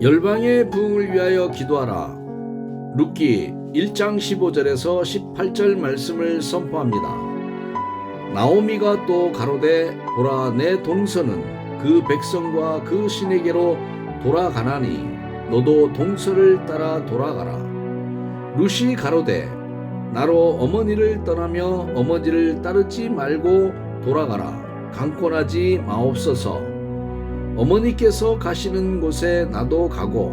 열방의 부흥을 위하여 기도하라. 룻기 1장 15절에서 18절 말씀을 선포합니다. 나오미가 또 가로되 보라 내 동서는 그 백성과 그 신에게로 돌아가나니 너도 동서를 따라 돌아가라. 룻이 가로되 나로 어머니를 떠나며 어머니를 따르지 말고 돌아가라. 강권하지 마옵소서. 어머니께서 가시는 곳에 나도 가고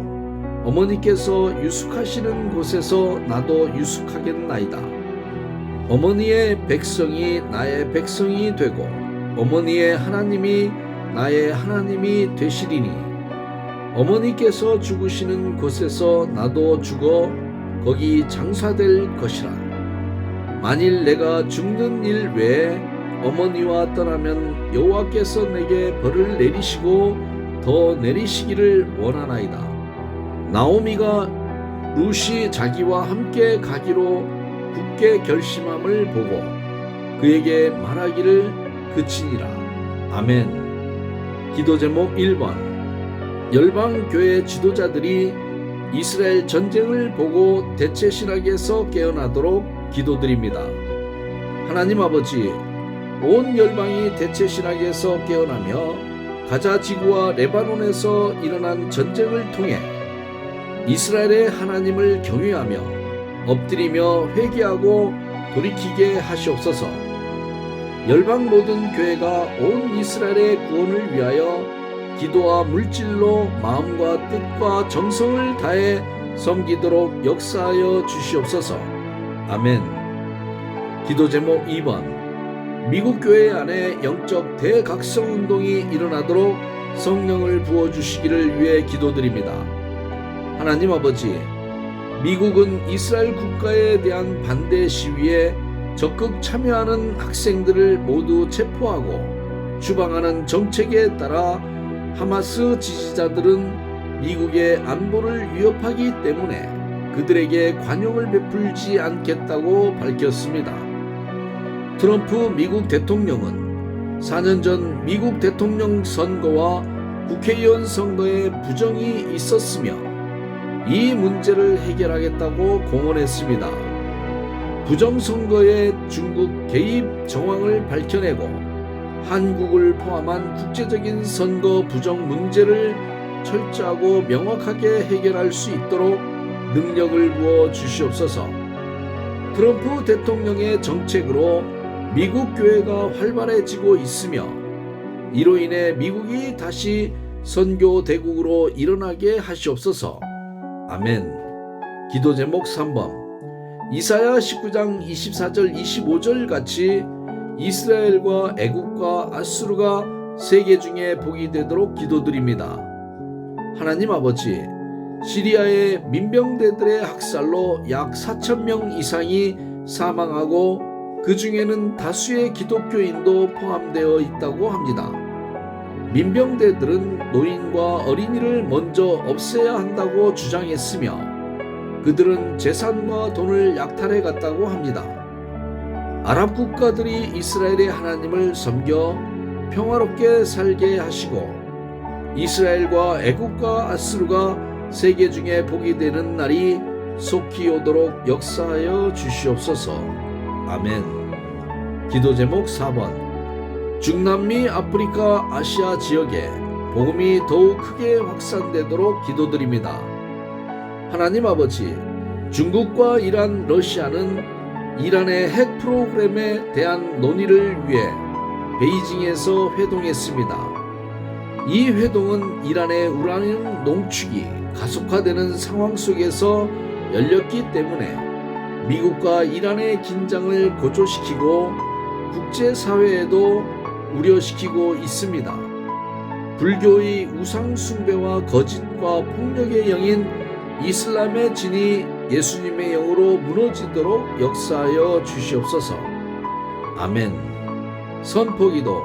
어머니께서 유숙하시는 곳에서 나도 유숙하겠나이다. 어머니의 백성이 나의 백성이 되고 어머니의 하나님이 나의 하나님이 되시리니 어머니께서 죽으시는 곳에서 나도 죽어 거기 장사될 것이라. 만일 내가 죽는 일 외에 어머니와 떠나면 여호와께서 내게 벌을 내리시고 더 내리시기를 원하나이다. 나오미가 룻이 자기와 함께 가기로 굳게 결심함을 보고 그에게 말하기를 그치니라. 아멘. 기도 제목 1번. 열방 교회 지도자들이 이스라엘 전쟁을 보고 대체 신학에서 깨어나도록 기도드립니다. 하나님 아버지, 온 열방이 대체 신학에서 깨어나며 가자 지구와 레바논에서 일어난 전쟁을 통해 이스라엘의 하나님을 경외하며 엎드리며 회개하고 돌이키게 하시옵소서. 열방 모든 교회가 온 이스라엘의 구원을 위하여 기도와 물질로 마음과 뜻과 정성을 다해 섬기도록 역사하여 주시옵소서. 아멘. 기도 제목 2번. 미국 교회 안에 영적 대각성 운동이 일어나도록 성령을 부어 주시기를 위해 기도드립니다. 하나님 아버지, 미국은 이스라엘 국가에 대한 반대 시위에 적극 참여하는 학생들을 모두 체포하고 추방하는 정책에 따라 하마스 지지자들은 미국의 안보를 위협하기 때문에 그들에게 관용을 베풀지 않겠다고 밝혔습니다. 트럼프 미국 대통령은 4년 전 미국 대통령 선거와 국회의원 선거에 부정이 있었으며 이 문제를 해결하겠다고 공언했습니다. 부정선거의 중국 개입 정황을 밝혀내고 한국을 포함한 국제적인 선거 부정 문제를 철저하고 명확하게 해결할 수 있도록 능력을 부어 주시옵소서. 트럼프 대통령의 정책으로 미국 교회가 활발해지고 있으며 이로 인해 미국이 다시 선교 대국으로 일어나게 하시옵소서. 아멘. 기도 제목 3번. 이사야 19장 24절 25절 같이 이스라엘과 애국과 아수르가 세계 중에 복이 되도록 기도드립니다. 하나님 아버지, 시리아의 민병대들의 학살로 약 4천 명 이상이 사망하고 그 중에는 다수의 기독교인도 포함되어 있다고 합니다. 민병대들은 노인과 어린이를 먼저 없애야 한다고 주장했으며 그들은 재산과 돈을 약탈해 갔다고 합니다. 아랍 국가들이 이스라엘의 하나님을 섬겨 평화롭게 살게 하시고 이스라엘과 애국과 아스루가 세계 중에 복이 되는 날이 속히 오도록 역사하여 주시옵소서. 아멘. 기도 제목 4번. 중남미 아프리카 아시아 지역에 복음이 더욱 크게 확산되도록 기도드립니다. 하나님 아버지, 중국과 이란, 러시아는 이란의 핵 프로그램에 대한 논의를 위해 베이징에서 회동했습니다. 이 회동은 이란의 우라늄 농축이 가속화되는 상황 속에서 열렸기 때문에 미국과 이란의 긴장을 고조시키고 국제사회에도 우려시키고 있습니다. 불교의 우상숭배와 거짓과 폭력의 영인 이슬람의 진이 예수님의 영으로 무너지도록 역사하여 주시옵소서. 아멘. 선포기도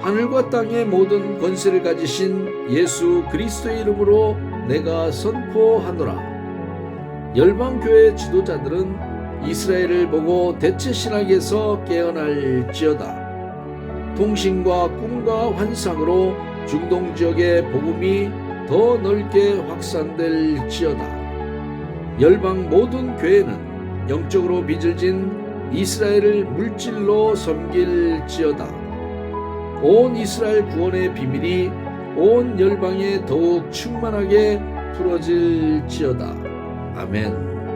하늘과 땅의 모든 권세를 가지신 예수 그리스도의 이름으로 내가 선포하노라. 열방교회 지도자들은 이스라엘을 보고 대체 신학에서 깨어날지어다. 통신과 꿈과 환상으로 중동 지역의 복음이 더 넓게 확산될지어다. 열방 모든 교회는 영적으로 빚을 진 이스라엘을 물질로 섬길지어다. 온 이스라엘 구원의 비밀이 온 열방에 더욱 충만하게 풀어질지어다. 아멘.